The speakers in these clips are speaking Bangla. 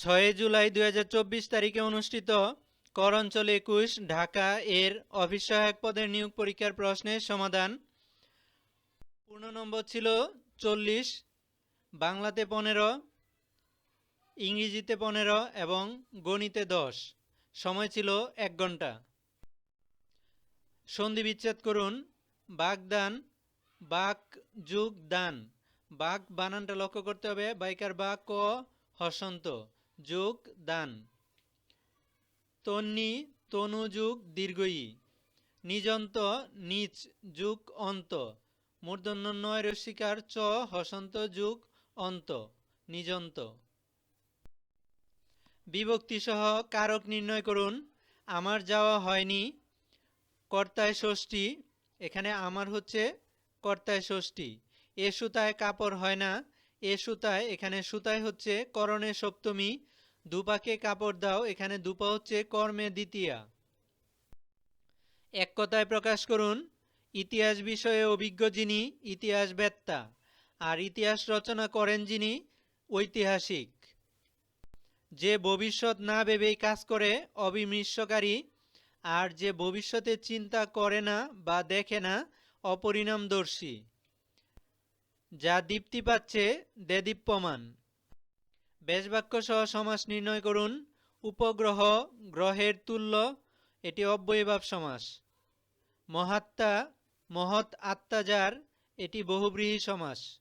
ছয় জুলাই দু হাজার চব্বিশ তারিখে অনুষ্ঠিত কর অঞ্চল একুশ ঢাকা এর অফিস সহায়ক পদের নিয়োগ পরীক্ষার প্রশ্নের সমাধান। পূর্ণ নম্বর ছিল চল্লিশ, বাংলাতে পনেরো, ইংরেজিতে পনেরো এবং গণিতে দশ। সময় ছিল এক ঘণ্টা। সন্ধি বিচ্ছেদ করুন। বাগদান, বাক যুগ দান। বাক বানানটা লক্ষ্য করতে হবে। বাইকার বা ক হসন্ত। যুগ দান তন্নি তনু যুগ নিজন্ত নিচ যুগ অন্ত মূর্ধন্য নয় রসিকার চ হসন্ত যুগ অন্ত, নিজন্ত। বিভক্তিসহ কারক নির্ণয় করুন, আমার যাওয়া হয়নি, কর্তায় ষষ্ঠী, এখানে আমার হচ্ছে কর্তায় ষষ্ঠী, এ সুতায় কাপড় হয় না, এ সুতায়, এখানে সুতায় হচ্ছে করণে সপ্তমী দুপাকে কাপড় দাও, এখানে দুপা হচ্ছে কর্মে দ্বিতীয়া। এক কথায় প্রকাশ করুন, ইতিহাস বিষয়ে অভিজ্ঞ যিনি ইতিহাস বেত্তা আর ইতিহাস রচনা করেন যিনি, ঐতিহাসিক। যে ভবিষ্যৎ না ভেবেই কাজ করে অবিমৃষ্যকারী আর যে ভবিষ্যতে চিন্তা করে না বা দেখে না, অপরিণামদর্শী। যা দীপ্তি পাচ্ছে, দেদীপ্যমান। বেশবাক্য সহ সমাস নির্ণয় করুন। উপগ্রহ, গ্রহের তুল্য, এটি অব্যয়ভাব সমাস। মহাত্মা, মহৎ আত্মাজার, এটি বহুব্রীহী সমাস।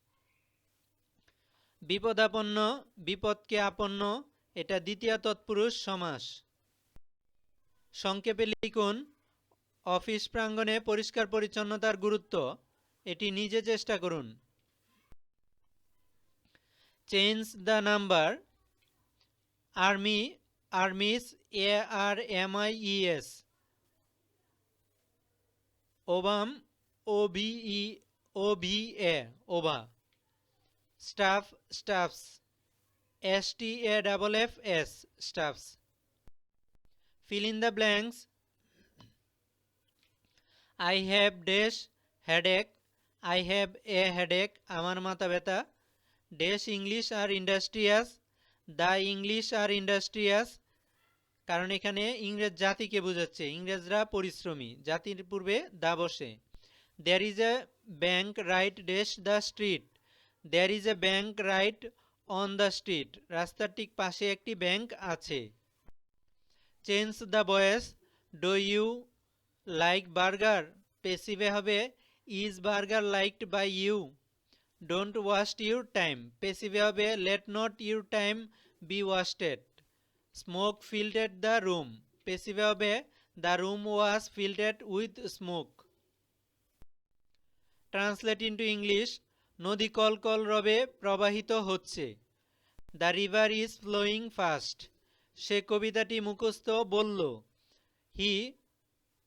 বিপদাপন্ন, বিপদকে আপন্ন, এটা দ্বিতীয় তৎপুরুষ সমাস। সংক্ষেপে লিখুন, অফিস প্রাঙ্গণে পরিষ্কার পরিচ্ছন্নতার গুরুত্ব, এটি নিজে চেষ্টা করুন। Change the number army armies A R M I E S ovum O B E O V A ova staff staffs S T A double F S staffs fill in the blanks. I have dash headache. I have a headache. আমার মাথা ব্যথা. Dash English are industrious the English are industrious কারণ এখানে ইংরেজ জাতিকে বোঝাচ্ছে। ইংরেজরা পরিশ্রমী, জাতির পূর্বে দা বসে। There is a bank right dash the street there is a bank right on the street রাস্তার ঠিক পাশে একটি ব্যাংক আছে। Change the voice do you like burger পেসিভে হবে is burger liked by you don't waste your time পেসিভে হবে let not your time be wasted smoke filled the room পেসিভে হবে the room was filled with smoke translate into English নদী কল কল রবে প্রবাহিত হচ্ছে। The river is flowing fast সে কবিতাটি মুখস্থ বলল। He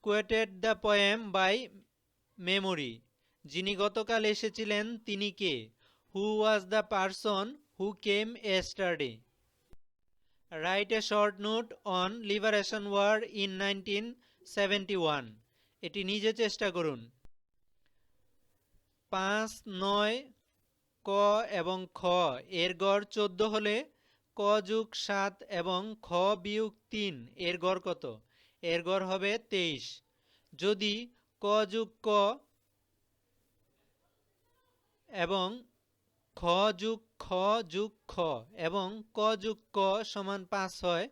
quoted the poem by memory যিনি গতকাল এসেছিলেন তিনি কে? Who was the person who came yesterday write a short note on liberation war in nineteen seventy one এটি নিজে চেষ্টা করুন। পাঁচ, নয়, ক এবং খ। এর গড় চোদ্দ হলে ক যুগ সাত এবং খ বিয়োগ তিন। এর গড় কত? এর গড় হবে তেইশ। যদি ক যুগ ক এবং খ যুগ খ যুগ খ এবং ক যুগ ক সমান পাঁচ হয়।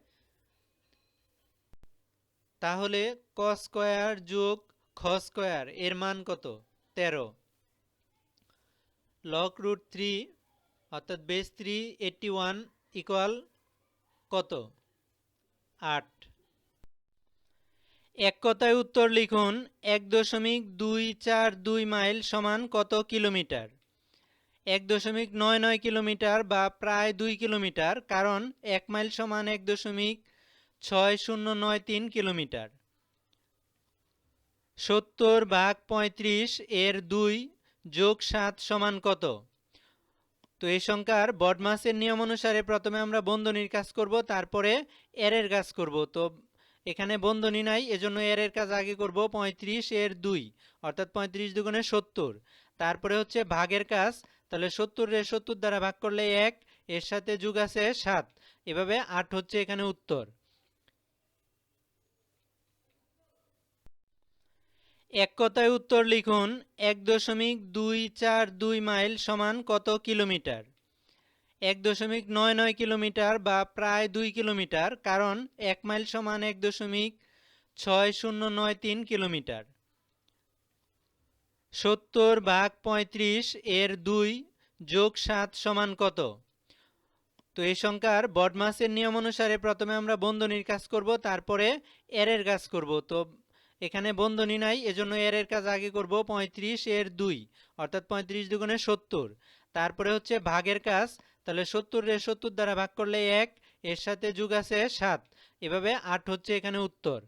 তাহলে ক স্কোয়ার যুগ খ স্কোয়ার এর মান কত? তেরো। লক রুট থ্রি অর্থাৎ base three eighty one equal কত? আট। এক কথায় উত্তর লিখুন, এক দশমিক দুই চার দুই মাইল সমান কত কিলোমিটার? এক দশমিক নয় নয় কিলোমিটার বা প্রায় দুই কিলোমিটার, কারণ এক মাইল সমান এক দশমিক ছয় শূন্য নয় তিন কিলোমিটার। সত্তর ভাগ পঁয়ত্রিশ এর দুই যোগ সাত সমান কত? তো এই সংখ্যার বডমাসের নিয়ম অনুসারে প্রথমে আমরা বন্ধনীর কাজ করব, তারপরে এরের কাজ করব। তো এখানে বন্ধনী নাই, এজন্য এরের কাজ আগে করব, পঁয়ত্রিশ এর দুই, অর্থাৎ পঁয়ত্রিশ দুগুণে সত্তর। তারপরে হচ্ছে ভাগের কাজ তাহলে সত্তর সত্তর দ্বারা ভাগ করলে এক, এর সাথে যুগ আছে সাত। এভাবে আট হচ্ছে এখানে উত্তর। এক কথায় উত্তর লিখুন, এক দশমিক দুই চার দুই মাইল সমান কত কিলোমিটার? এক দশমিক নয় নয় কিলোমিটার বা প্রায় দুই কিলোমিটার, কারণ এক মাইল সমান এক দশমিক ছয় শূন্য নয় তিন কিলোমিটার। সত্তর ভাগ পঁয়ত্রিশ এর দুই যোগ সাত সমান কত? তো এই সংখ্যার বডমাসের নিয়ম অনুসারে প্রথমে আমরা বন্ধনীর কাজ করব, তারপরে এরের কাজ করব। তো এখানে বন্ধনী নাই, এজন্য এরের কাজ আগে করব, পঁয়ত্রিশ এর দুই, অর্থাৎ পঁয়ত্রিশ দুগুণে সত্তর। তারপরে হচ্ছে ভাগের কাজ, তাহলে সত্তর এর সত্তর দ্বারা ভাগ করলে এক, এর সাথে যুগ আছে সাত। এভাবে আট হচ্ছে এখানে উত্তর।